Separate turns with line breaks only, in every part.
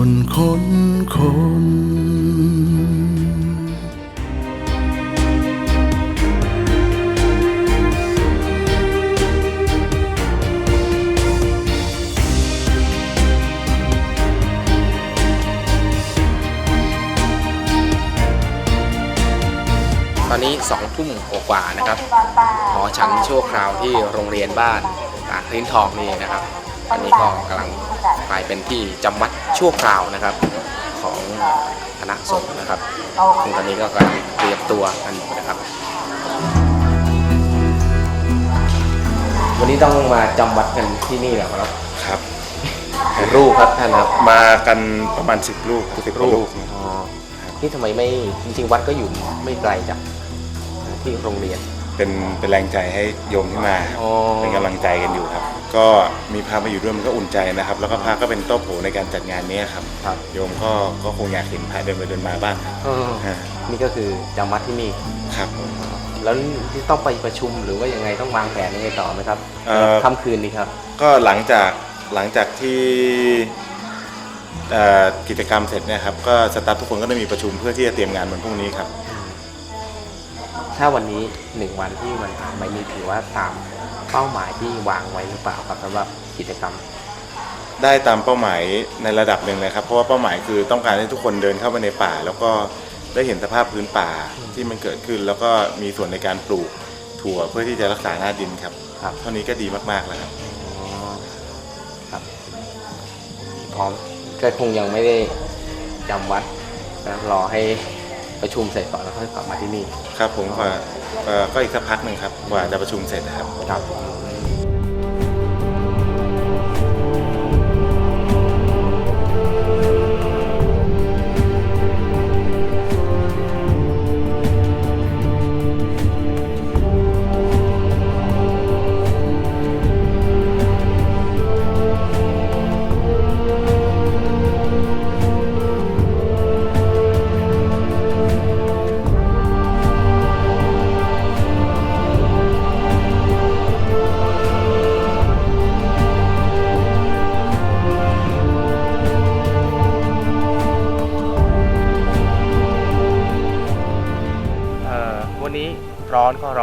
คนคนคน
ตอนนี้สองทุ่มกว่าๆนะครับหอฉันชั่วคราวที่โรงเรียนบ้านตากลิ้นทองนี่นะครับ อันนี้ก็กำลังกลายเป็นที่จำวัดชั่วคราวนะครับของคณะสงฆ์นะครับซึ่งตอนนี้ก็กำลังเตรียมตัวกันอยู่นะครับวันนี้ต้องมาจำวัดกันที่นี่เหรอครับ
ครับ
รูปครับท่านครับ
มากันประมาณสิบลูกสิบ
รู
ลู
ป
ก
อ๋อนี่ทำไมไม่จริงๆวัดก็อยู่ไม่ไกลจากที่โรงเรียน
เป็นเป็นแรงใจให้โยมที่มาครับ
อ๋อ
เป็นกำลังใจกันอยู่ครับ ก็มีพระมาอยู่ด้วยมันก็อุ่นใจนะครับ แล้วก็พระก็เป็นโต๊ะโผในการจัดงานนี้ครับ
ครับ
โยมก็ก็คงอยากเห็นพระเดินไปเดินมาบ้างครับ
เออ
ฮะ
นี่ก็คือจำวัดที่นี่
ครับผม
แล้วที่ต้องไปประชุมหรือว่ายังไงต้องวางแผนยังไงต่อไหมครับ
เอ่อ
ค่ำคืนนี้ครับ
ก็หลังจากหลังจากที่เอ่อกิจกรรมเสร็จเนี่ยครับก็สตาฟทุกคนก็ได้มีประชุมเพื่อที่จะเตรียมงานวันพรุ่งนี้ครับ
ถ้าวันนี้หนึ่งวันที่มันผ่านไปนี่ถือว่าตามเป้าหมายที่วางไว้หรือเปล่าครับสำหรับกิจกรรม
ได้ตามเป้าหมายในระดับหนึ่งเลยครับ เพราะว่าเป้าหมายคือต้องการให้ทุกคนเดินเข้าไปในป่า แล้วก็ได้เห็นสภาพพื้นป่าที่มันเกิดขึ้น แล้วก็มีส่วนในการปลูกถั่วเพื่อที่จะรักษาหน้าดินครับ
ครับ
เท่านี้ก็ดีมากๆแล้วครับ
อ๋อครับ พร้อมก็คงยังไม่ได้จำวัดนะรอให้ ประชุมเสร็จก่อนแล้วค่อยกลับมาที่นี่
ครับผมก็เอ่อก็อีกสักพักหนึ่งครับกว่าจะประชุมเสร็จนะครับ
ครับ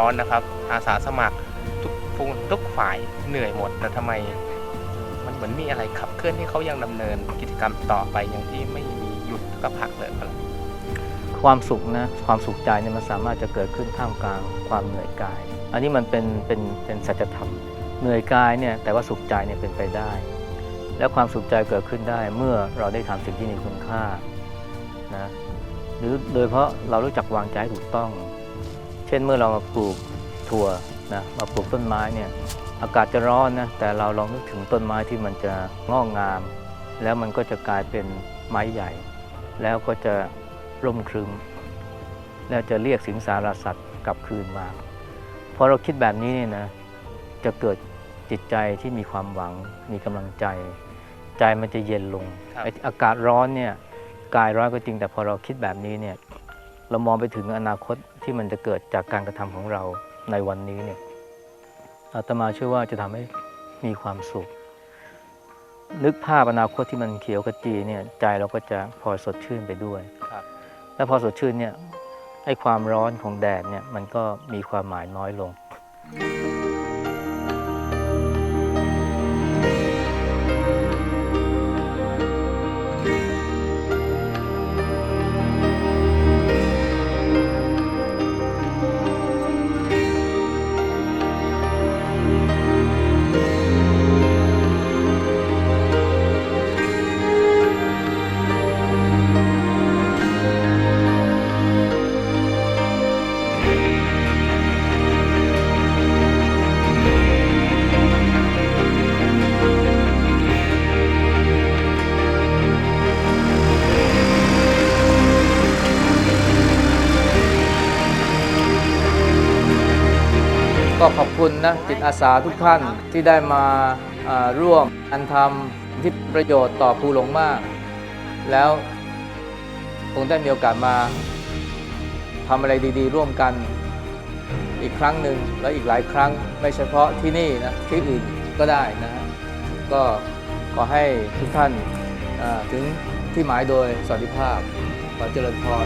อนก็ร้อนนะครับ อาสาสมัครทุกทุกทุกฝ่ายเหนื่อยหมด แต่ทำไมมันเหมือนมีอะไรขับเคลื่อนให้เขายังดำเนินกิจกรรมต่อไปอย่างที่ไม่มีหยุดก็พักเลยครับ
ความสุขนะความสุขใจเนี่ยมันสามารถจะเกิดขึ้นท่ามกลางความเหนื่อยกาย อันนี้มันเป็นเป็นเป็นสัจธรรมเหนื่อยกายเนี่ยแต่ว่าสุขใจเนี่ยเป็นไปได้ และความสุขใจเกิดขึ้นได้เมื่อเราได้ทำสิ่งที่มีคุณค่านะหรือโดยเพราะเรารู้จักวางใจถูกต้อง เช่นเมื่อเรามาปลูกถั่วนะมาปลูกต้นไม้เนี่ยอากาศจะร้อนนะแต่เราลองนึกถึงต้นไม้ที่มันจะงอกงาม แล้วมันก็จะกลายเป็นไม้ใหญ่ แล้วก็จะร่มครึมแล้วจะเรียกสิงสารสัตว์กลับคืนมาพอเราคิดแบบนี้เนี่ยนะจะเกิดจิตใจที่มีความหวัง มีกำลังใจ ใจมันจะเย็นลง
ครับ
ไอ้อากาศร้อนเนี่ยกายร้อนก็จริงแต่พอเราคิดแบบนี้เนี่ยเรามองไปถึงอนาคต ที่มันจะเกิดจากการกระทำของเราในวันนี้เนี่ยอาตมาเชื่อว่าจะทำให้มีความสุข นึกภาพอนาคตที่มันเขียวขจีเนี่ยใจเราก็จะพลอยสดชื่นไปด้วย
ครับ
แล้วพอสดชื่นเนี่ยไอ้ความร้อนของแดดเนี่ยมันก็มีความหมายน้อยลง คุณนะจิตอาสาทุกท่านที่ได้มาร่วมอันทำที่ประโยชน์ต่อภูหลงมาก แล้วคงได้มีโอกาสมาทำอะไรดี ๆ ร่วมกันอีกครั้งหนึ่งและอีกหลายครั้งไม่เฉพาะที่นี่นะที่อื่นก็ได้นะฮะก็ขอให้ทุกท่านถึงที่หมายโดยสวัสดิภาพขอเจริญพร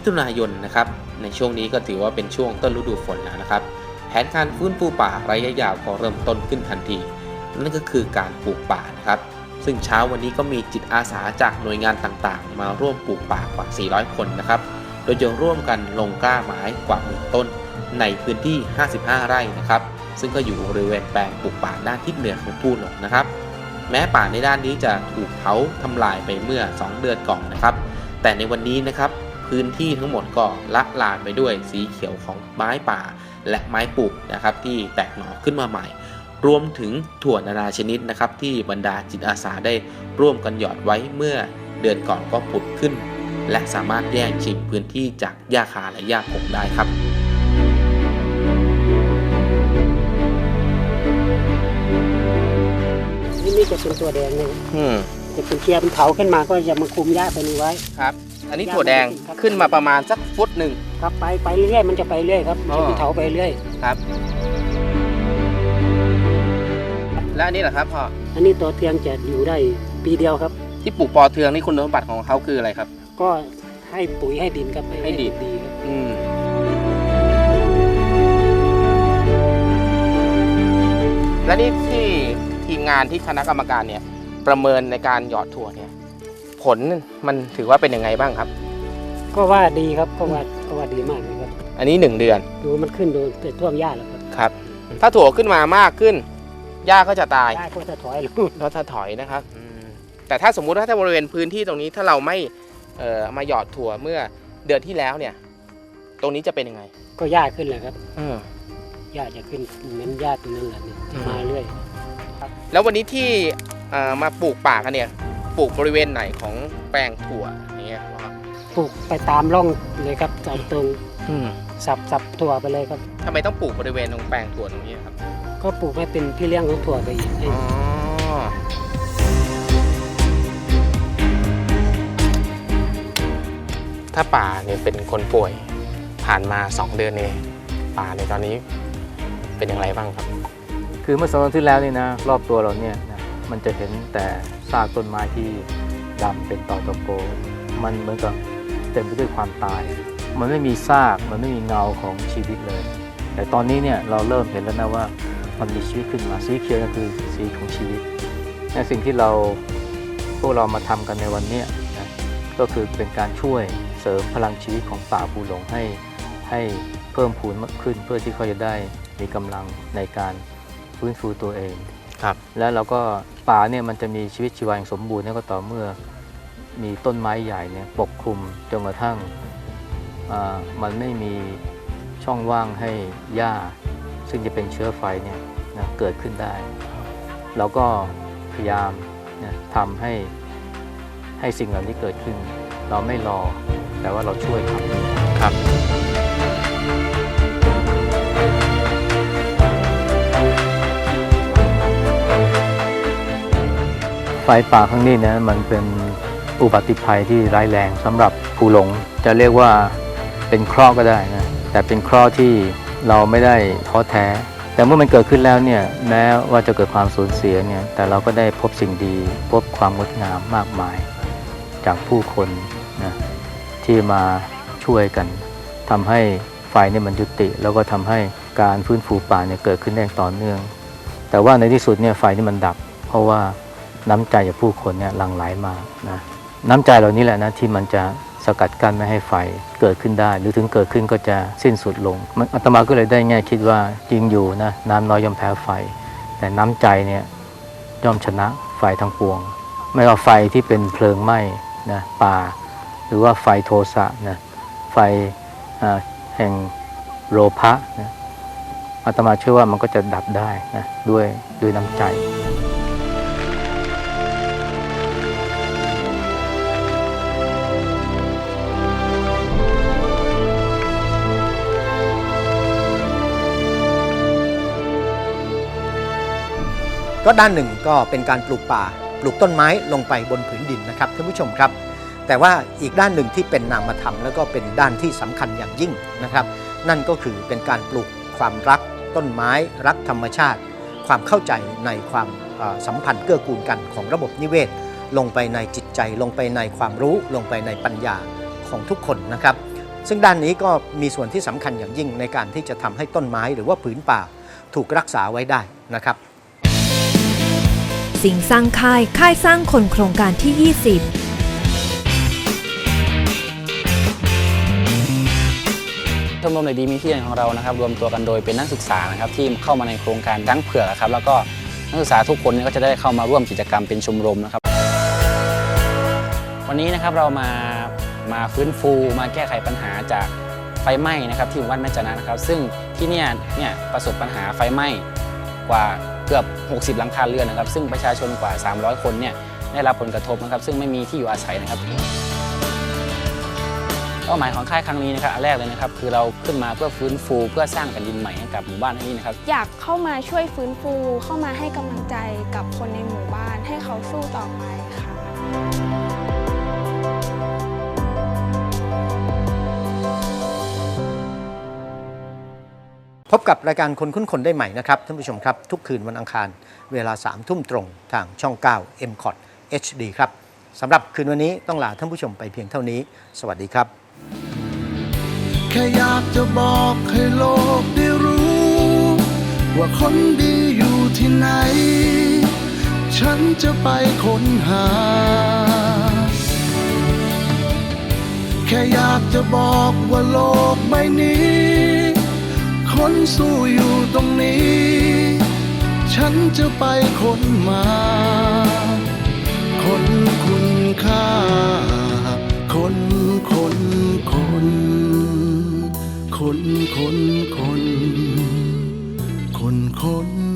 มิถุนายนนะครับ ในช่วงนี้ก็ถือว่าเป็นช่วงต้นฤดูฝนแล้วนะครับ แผนการฟื้นฟูป่าระยะยาวก็เริ่มต้นขึ้นทันที นั่นก็คือการปลูกป่านะครับ ซึ่งเช้าวันนี้ก็มีจิตอาสาจากหน่วยงานต่างๆ มาร่วมปลูกป่ากว่า 400 คนนะครับ โดยจะร่วมกันลงกล้าไม้กว่าหมื่นต้น ในพื้นที่ 55 ไร่นะครับ ซึ่งก็อยู่บริเวณแปลงปลูกป่าด้านทิศเหนือของภูหลงนะครับ แม้ป่าในด้านนี้จะถูกเผาทำลายไปเมื่อ 2 เดือนก่อนนะครับ แต่ในวันนี้นะครับ พื้นที่ทั้งหมดก็ละลานไปด้วยสีเขียวของไม้ป่า และไม้ปลูกนะครับที่แตกหน่อขึ้นมาใหม่ รวมถึงถั่วนานาชนิดนะครับที่บรรดาจิตอาสาได้ร่วมกันหยอดไว้เมื่อเดือนก่อนก็ผุดขึ้น และสามารถแย่งชิงพื้นที่จากหญ้าคาและหญ้าผงได้ครับ
นี่นี่จะเป็นตัวแดงเลย
อืม
จะเป็นเชียร์เป็นเถาขึ้นมาก็จะมาคุมหญ้าตัวนี้ไว้
ครับ อันนี้ถั่วแดงขึ้นมาประมาณสักฟุตหนึ่ง
ครับไปไปเรื่อยๆมันจะไปเรื่อยครับมันจะเป็นเถาไปเรื่อย
ครับ และอันนี้เหรอครับพ่อ
อันนี้ตัวเทียงจะอยู่ได้ปีเดียวครับ
ที่ปลูกปอเทืองนี่คุณสมบัติของเขาคืออะไรครับ
ก็ให้ปุ๋ยให้ดินครับ
ให้ดิน
ดีครับ
อืมและนี่ที่ทีมงานที่คณะกรรมการเนี่ย ประเมินในการหยอดถั่วเนี่ย ผลมันถือว่าเป็นยังไงบ้างครับ
ก็ว่าดีครับก็ว่าก็ว่าดีมากเลยครับ
อันนี้หนึ่งเดือน
ดูมันขึ้นดูแต่ท่วมหญ้าแล้วครับ
ครับ ถ้าถั่วขึ้นมามากขึ้นหญ้าก็จะตาย
หญ้าก็จะถอยลง
เราจะถอยนะครับอืมแต่ถ้าสมมุติว่าถ้าบริเวณพื้นที่ตรงนี้ถ้าเราไม่เอ่อมาหยอดถั่วเมื่อเดือนที่แล้วเนี่ย ตรงนี้จะเป็นยังไง
ก็หญ้าขึ้นเลยครับ
อืม
หญ้าจะขึ้นเหมือนหญ้าตัวนั้นแหละเนี่ย
อืม
มาเรื่อย
แล้ววันนี้ที่เอ่อมาปลูกป่ากันเนี่ย ปลูกบริเวณไหนของแปลงถั่วอย่างเงี้ยครับ
ปลูกไปตามร่องเลยครับตามตรง
อืม
สับสับถั่วไปเลยครับ
ทำไมต้องปลูกบริเวณตรงแปลงถั่วตรงนี้ครับ
ก็ปลูกให้เป็นพี่เลี้ยงของถั่วไปอีกให้
อ๋อถ้าป่าเนี่ยเป็นคนป่วยผ่านมา 2 เดือนเองป่าในตอนนี้เป็นอย่างไรบ้างครับ
คือเมื่อสองวันที่แล้วนี่นะ รอบตัวเราเนี่ยนะมันจะเห็นแต่ ซากต้นไม้ที่ดำเป็นตอตะโกมันเหมือนกับเต็มไปด้วยความตาย มันไม่มีซากมันไม่มีเงาของชีวิตเลย แต่ตอนนี้เนี่ยเราเริ่มเห็นแล้วนะว่ามันมีชีวิตขึ้นมาสีเขียวนั่นคือสีของชีวิตและสิ่งที่เราพวกเรามาทำกันในวันนี้นะก็คือเป็นการช่วยเสริมพลังชีวิตของป่าภูหลงให้ให้เพิ่มพูนมากขึ้นเพื่อที่เขาจะได้มีกำลังในการฟื้นฟูตัวเอง
ครับ
แล้วเราก็ป่าเนี่ยมันจะมีชีวิตชีวาอย่างสมบูรณ์เนี่ยก็ต่อเมื่อมีต้นไม้ใหญ่เนี่ยปกคลุมจนกระทั่งอ่ามันไม่มีช่องว่างให้หญ้า ซึ่งจะเป็นเชื้อไฟเนี่ยนะเกิดขึ้นได้ เราก็พยายามนะทำให้ให้สิ่งเหล่านี้เกิดขึ้น เราไม่รอแต่ว่าเราช่วยทำ
ครับ
ฟป่าครั้งนี้นะมันเป็นอุบัติภัยที่ร้ายแรงสำหรับผู้หลง จะเรียกว่าเป็นเคราะห์ก็ได้นะแต่เป็นเคราะห์ที่เราไม่ได้ท้อแท้ แต่เมื่อมันเกิดขึ้นแล้วเนี่ยแม้ว่าจะเกิดความสูญเสียเนี่ยแต่เราก็ได้พบสิ่งดี พบความงดงามมากมาย จากผู้คนนะที่มาช่วยกันทำให้ไฟเนี่ยมันยุติ แล้วก็ทำให้การฟื้นฟูป่าเนี่ยเกิดขึ้นได้อย่างต่อเนื่อง แต่ว่าในที่สุดเนี่ยไฟนี่มันดับ เพราะว่า น้ำใจจากผู้คนเนี่ยหลั่งไหลมานะน้ำใจเหล่านี้แหละนะที่มันจะสกัดกั้นไม่ให้ไฟเกิดขึ้นได้ หรือถึงเกิดขึ้นก็จะสิ้นสุดลงมันอาตมาก็เลยได้แง่คิดว่าจริงอยู่นะน้ำน้อยย่อมแพ้ไฟ แต่น้ำใจเนี่ยย่อมชนะไฟทั้งปวง ไม่ว่าไฟที่เป็นเพลิงไหม้นะป่า หรือว่าไฟโทสะนะไฟแห่งโลภะนะอาตมาเชื่อว่ามันก็จะดับได้นะด้วยด้วยน้ำใจ
ราะด้านหนึ่งก็เป็นการปลูกป่า ปลูกต้นไม้ลงไปบนผืนดินนะครับท่านผู้ชมครับ แต่ว่าอีกด้านหนึ่งที่เป็นนามธรรม แล้วก็เป็นด้านที่สำคัญอย่างยิ่งนะครับ นั่นก็คือเป็นการปลูกความรักต้นไม้รักธรรมชาติ ความเข้าใจในความสัมพันธ์เกื้อกูลกันของระบบนิเวศ ลงไปในจิตใจลงไปในความรู้ลงไปในปัญญาของทุกคนนะครับ ซึ่งด้านนี้ก็มีส่วนที่สำคัญอย่างยิ่งในการที่จะทำให้ต้นไม้หรือว่าผืนป่าถูกรักษาไว้ได้นะครับ
สิ่งสร้างค่าย ค่ายสร้างคนโครงการที่ 20
ชมรมเด็กดีมีที่เรียนของเรานะครับรวมตัวกันโดยเป็นนักศึกษานะครับที่เข้ามาในโครงการดังเผือกครับแล้วก็นักศึกษาทุกคนเนี่ยก็จะได้เข้ามาร่วมกิจกรรมเป็นชมรมนะครับ วันนี้นะครับเรามามาฟื้นฟู มาแก้ไขปัญหาจากไฟไหม้นะครับที่หมู่บ้านแม่จนะนะครับ ซึ่งที่เนี่ยเนี่ยประสบปัญหาไฟไหม้กว่า เกือบ 60 หลังคาเรือนนะครับ ซึ่งประชาชนกว่า 300 คนเนี่ยได้รับผลกระทบนะครับ ซึ่งไม่มีที่อยู่อาศัยนะครับเป้าหมายของค่ายครั้งนี้นะครับอันแรกเลยนะครับคือเราขึ้นมาเพื่อฟื้นฟู เพื่อสร้างแผ่นดินใหม่ให้กับหมู่บ้านที่นี่นะครับ
อยากเข้ามาช่วยฟื้นฟูเข้ามาให้กำลังใจกับคนในหมู่บ้านให้เขาสู้ต่อไปค่ะ
พบกับรายการคนคุ้นคนได้ใหม่นะครับท่านผู้ชมครับ ทุกคืนวันอังคาร เวลา3ามทุ่มตรงทางช่อง 9 m c o t HD ครับสำหรับคืนวันนี้ต้องลาท่านผู้ชมไปเพียงเท่านี้ สวัสดีครับ
แค่อยากจะบอกให้โลกได้รู้ ว่าคนดีอยู่ที่ไหน ฉันจะไปค้นหา แค่อยากจะบอกว่าโลกใบนี้ คนสู้อยู่ตรงนี้ ฉันจะไปคนมา คนคุณค่า คนคนคน คนคนคน คนคน